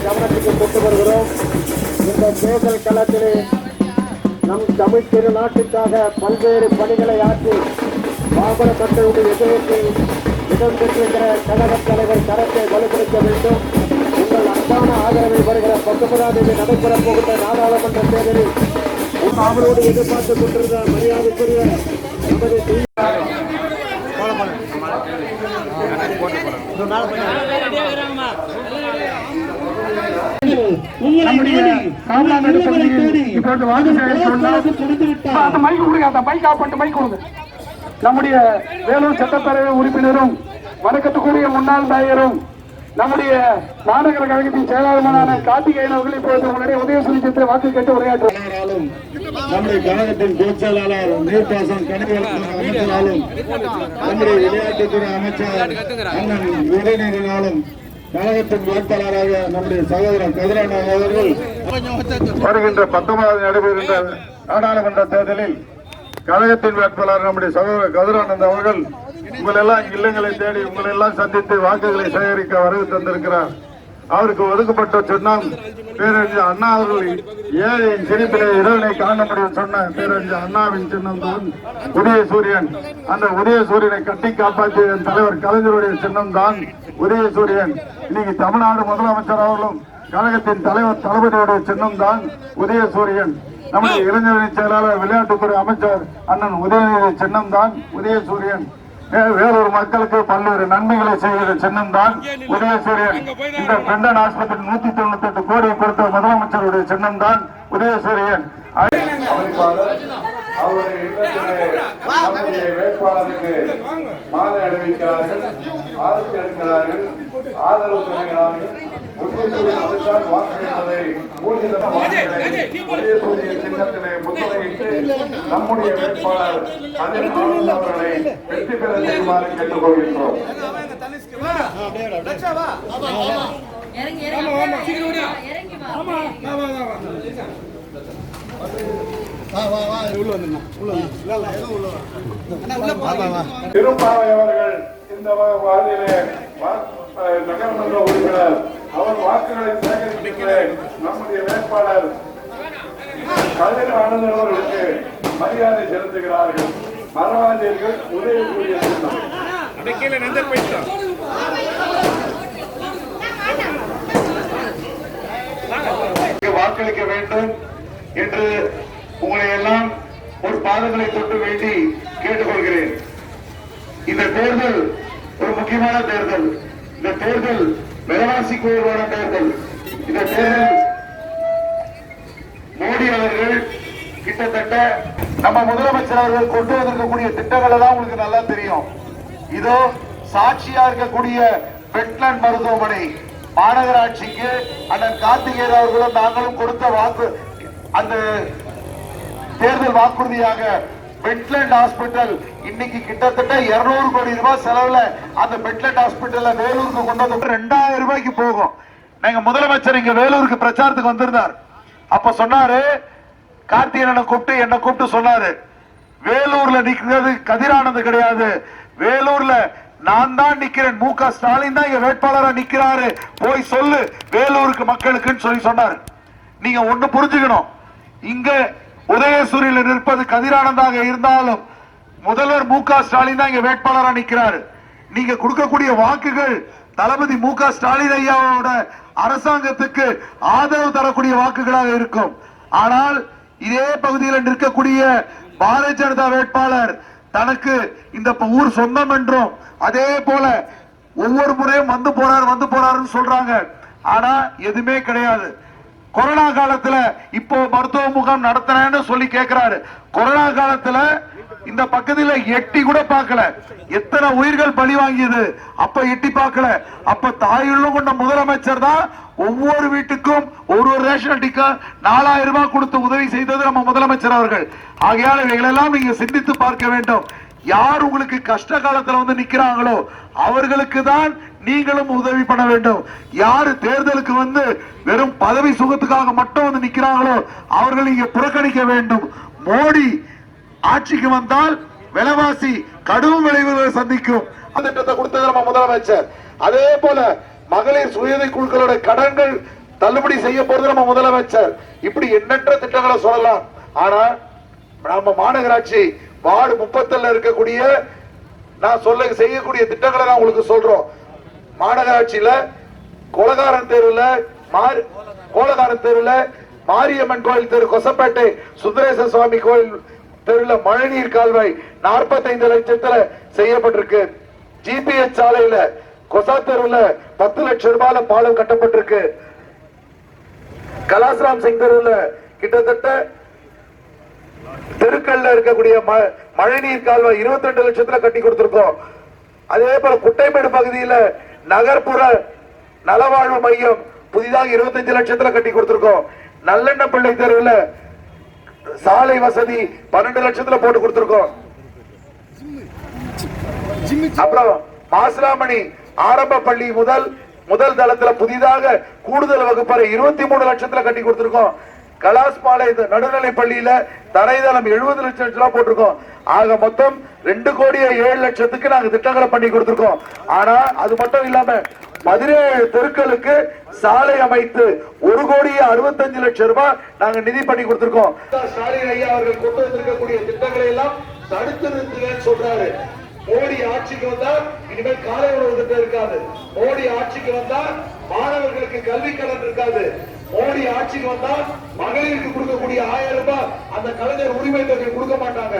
கவனத்துக்கு கொண்டு வருகிறோம் இந்த தேர்தல் களத்திலே நம் தமிழ் திருநாட்டுக்காக பல்வேறு பணிகளை ஆற்றி பாபர மக்களுடைய விஜயத்தில் இடம் பெற்றிருக்கிற கழக தலைவர் கரத்தை வலுப்படுத்த வேண்டும் உங்கள் அன்பான ஆதரவை வருகிற பத்தொன்பதாம் தேதி நடைபெறப் போகின்ற நாடாளுமன்ற தேர்தலில் அவரோடு எதிர்பார்த்துக் கொண்டிருந்த மரியாதைக்குரிய நமது நம்முடைய காமராஜர் பகுதியில் இப்பொழுது வாக்குகளை சொன்னால் அந்த மைக் கொடுங்க அந்த மைக் ஆஃப் பண்ணிட்டு மைக் கொடுங்க நம்முடைய வேலூர் சட்டப்பேரவை உறுப்பினரும் வணக்கத்துக்குரிய முன்னாள் மேயரும் நம்முடைய மாநகர கழகத்தின் செயலாளருமான கார்த்திகேயன் அவர்கள் இப்பொழுது முன்னாடி உதயசூரி சித்திர வாக்கு கேட்டு உரையாற்றுவார். நம்முடைய கழகத்தின் பொதுச் செயலாளர் நீர்ப்பாசனம் கனிவளத்துறை அமைச்சராலும் நம்முடைய விளையாட்டுத்துறை அமைச்சர் அண்ணன் உதயநிதினாலும் கழகத்தின் வேட்பாளராக நம்முடைய சகோதரர் கதிரான அவர்கள் வருகின்ற பத்தொன்பதாவது நடைபெறுகின்ற நாடாளுமன்ற தேர்தலில் கழகத்தின் வேட்பாளர் நம்முடைய சகோதரர் கதிரானந்த் அவர்கள் உங்களெல்லாம் இல்லங்களை தேடி உங்களெல்லாம் சந்தித்து வாக்குகளை சேகரிக்க வரவு தந்திருக்கிறார். அவருக்கு ஒதுக்கப்பட்ட சின்னம் பேரறிஞர் அண்ணா அவர்கள் ஏழை சிரிப்பிலே இரவனை காண முடியும் சொன்ன பேரறிஞர் அண்ணாவின் சின்னம் தான் உதய சூரியன். அந்த உதய சூரியனை கட்டி காப்பாற்றிய தலைவர் கலைஞருடைய சின்னம் தான் உதய சூரியன். இன்னைக்கு தமிழ்நாடு முதலமைச்சர் அவர்களும் கழகத்தின் தலைவர் தளபதியுடைய சின்னம் தான் உதய சூரியன். நம்முடைய இளைஞரணி செயலாளர் விளையாட்டுத்துறை அமைச்சர் அண்ணன் உதயநிதி சின்னம் தான் உதயசூரியன் சூரியன். வேறொரு மக்களுக்கு பல்வேறு நன்மைகளை செய்கிற சின்னம் தான் உதயசூரியன் இந்த பெண்டன் ஆஸ்பத்திரி நூத்தி தொண்ணூத்தி எட்டு கோடி கொடுத்த முதலமைச்சருடைய சின்னம் தான் உதயசூரியன் அவருடைய வேட்பாளருக்கு மாலை அணிவிக்கிறார்கள். எடுக்கிறார்கள் ஆதரவு தருகிறார்கள். உதயசூரியன் அதுதான் வாக்களிப்பதை ஊர்ஜிதமாக வாக்களிப்பதை உதயசூரிய சின்னத்திலே நம்முடைய வேட்பாளர் ஆனந்த் அவர்களை வெற்றி பெற செய்யுமாறு கேட்டுக்கொள்கின்றோம். இறங்கி இறங்கி இறங்கி வா. திருப்பாவை அவர்கள் இந்த வா- வார்டிலே வா- அஹ் நகர்மன்ற உறுப்பினர். அவர் வாக்குகளை சேகரிக்கின்ற நம்முடைய வேட்பாளர். கதிர் ஆனந்தன் அவர்களுக்கு. மரியாதை செலுத்துகிறார்கள். மரவாதியர்கள் உதயக்கூடிய இங்கு வாக்களிக்க வேண்டும் என்று உங்களை எல்லாம் ஒரு பாதங்களை தொட்டு வேண்டி கேட்டுக்கொள்கிறேன். இந்த தேர்தல் ஒரு முக்கியமான தேர்தல். இந்த தேர்தல் விலைவாசிக்கு உருவான தேர்தல். இந்த தேர்தல் மோடி அவர்கள் கிட்டத்தட்ட நம்ம முதலமைச்சர் அவர்கள் கொண்டு வந்திருக்கக்கூடிய திட்டங்கள் எல்லாம் உங்களுக்கு நல்லா தெரியும். இதோ சாட்சியா இருக்கக்கூடிய வெட்லண்ட் மருத்துவமனை. மாநகராட்சிக்கு அண்ணன் கார்த்திகேயர் அவர்களும் நாங்களும் கொடுத்த வாக்கு அந்த தேர்தல் வாக்குறுதியாக பெட்லண்ட் ஹாஸ்பிட்டல் இன்னைக்கு கிட்டத்தட்ட 200 கோடி ரூபாய் செலவுல அந்த பெட்லண்ட் ஹாஸ்பிட்டல்ல வேலூருக்கு கொண்டு வந்து ரெண்டாயிரம் ரூபாய்க்கு போகும். நாங்க முதலமைச்சர் இங்க வேலூருக்கு பிரச்சாரத்துக்கு வந்திருந்தார். அப்ப சொன்னாரு கார்த்திகேயனை கூப்பிட்டு என்ன கூப்பிட்டு சொன்னாரு. வேலூர்ல நிக்கிறது கதிரானது கிடையாது. வேலூர்ல நான் தான் நிக்கிறேன். மு க ஸ்டாலின் தான் இங்க வேட்பாளரா நிக்கிறாரு. போய் சொல்லு வேலூருக்கு மக்களுக்குன்னு சொல்லி சொன்னாரு. நீங்க ஒண்ணு புரிஞ்சுக்கணும். இங்க உதயசூரியில் நிற்பது கதிரானந்தாக இருந்தாலும் முதல்வர் மு க ஸ்டாலின் தான் இங்க வேட்பாளரா நிக்கிறாரு. நீங்க கொடுக்கக்கூடிய வாக்குகள் தளபதி மு க ஸ்டாலின் ஐயாவோட அரசாங்கத்துக்கு ஆதரவு தரக்கூடிய வாக்குகளாக இருக்கும். ஆனால் இதே பகுதியில் நிற்கக்கூடிய பாரதிய ஜனதா வேட்பாளர் தனக்கு இந்த ஊர் சொந்தம் என்றும் அதே போல ஒவ்வொரு முறையும் வந்து போறார் வந்து போறாருன்னு சொல்றாங்க. ஆனா எதுவுமே கிடையாது. கொரோனா காலத்துல இப்போ மருத்துவ முகாம் நடத்தினு சொல்லி கேட்கிறாரு கொரோனா காலத்துல இந்த பக்கத்துல எட்டி கூட பார்க்கல. எத்தனை உயிர்கள் பலி வாங்கியது? அப்ப எட்டி பார்க்கல. அப்ப தாயுள்ள கொண்ட முதலமைச்சர் தான் ஒவ்வொரு வீட்டுக்கும் ஒரு ஒரு ரேஷன் அட்டிக்கு நாலாயிரம் ரூபாய் கொடுத்து உதவி செய்தது நம்ம முதலமைச்சர் அவர்கள். ஆகையால் இவைகளெல்லாம் நீங்க சிந்தித்து பார்க்க வேண்டும். யார் உங்களுக்கு கஷ்ட காலத்துல வந்து நிக்கிறாங்களோ அவர்களுக்கு தான் நீங்களும் உதவி பண்ண வேண்டும். யாரு தேர்தலுக்கு வந்து வெறும் பதவி சுகத்துக்காக மட்டும் வந்து நிக்கிறாங்களோ அவர்கள் இங்க புறக்கணிக்க வேண்டும். மோடி ஆட்சிக்கு வந்தால் விலைவாசி கடும் விளைவுகளை சந்திக்கும். திட்டத்தை கொடுத்தது நம்ம முதலமைச்சர். அதே போல மகளிர் சுயதை குழுக்களோட கடன்கள் தள்ளுபடி செய்ய போறது நம்ம முதலமைச்சர். இப்படி எண்ணற்ற திட்டங்களை சொல்லலாம். ஆனா நம்ம மாநகராட்சி வார்டு முப்பத்தல்ல இருக்கக்கூடிய நான் சொல்ல செய்யக்கூடிய திட்டங்களை நான் உங்களுக்கு சொல்றோம். மாநகராட்சியில கோலகாரன் தெருவுல மாரி கோலகாரன் தெருவுல மாரியம்மன் கோயில் தெரு கொசப்பேட்டை சுந்தரேச சுவாமி கோயில் தெருவில் மழைநீர் கால்வாய் 45 லட்சத்துல செய்யப்பட்டிருக்கு. ஜிபிஎஸ் சாலையில கொசா தெருவில் பத்து லட்சம் ரூபாயில பாலம் கட்டப்பட்டிருக்கு. கலாஸ்ராம் சிங் தெருவில் கிட்டத்தட்ட தெருக்கல்ல இருக்கக்கூடிய மழைநீர் கால்வாய் 22 லட்சத்துல கட்டி கொடுத்திருக்கோம். அதே போல குட்டைமேடு பகுதியில நகர்ப்புற நலவாழ்வு மையம் புதிதாக 25 லட்சத்துல கட்டி கொடுத்திருக்கோம். நல்லெண்ண பிள்ளை தெருவில் சாலை வசதி 12 லட்சத்துல போட்டு கொடுத்திருக்கோம். அப்புறம் மாசிலாமணி ஆரம்ப பள்ளி முதல் முதல் தளத்துல புதிதாக கூடுதல் வகுப்பறை இருபத்தி மூணு லட்சத்துல கட்டி கொடுத்திருக்கோம். கலாஸ்பாலை நடுநிலை பள்ளியில தரைதளம் எழுபது லட்சம் ரூபாய் போட்டிருக்கோம். ஆக மொத்தம் ரெண்டு கோடியே ஏழு லட்சத்துக்கு நாங்க திட்டங்களை பண்ணி கொடுத்திருக்கோம். ஆனா அது மட்டும் இல்லாம பதினேழு தெருக்களுக்கு சாலை அமைத்து ஒரு கோடியே அறுபத்தஞ்சு லட்சம் ரூபாய் நாங்க நிதி பண்ணி கொடுத்திருக்கோம். ஸ்டாலின் ஐயா அவர்கள் கொண்டு வந்திருக்கக்கூடிய திட்டங்களை எல்லாம் தடுத்து நிறுத்துங்கன்னு சொல்றாரு. மோடி ஆட்சிக்கு வந்தா இனிமேல் காலை உணவு திட்டம் இருக்காது. மோடி ஆட்சிக்கு வந்தா மாணவர்களுக்கு கல்வி கடன் இருக்காது. மோடி ஆட்சிக்கு வந்தா மகளிருக்கு கொடுக்கக்கூடிய ஆயிரம் ரூபாய் அந்த கலைஞர் உரிமை தொகை கொடுக்க மாட்டாங்க.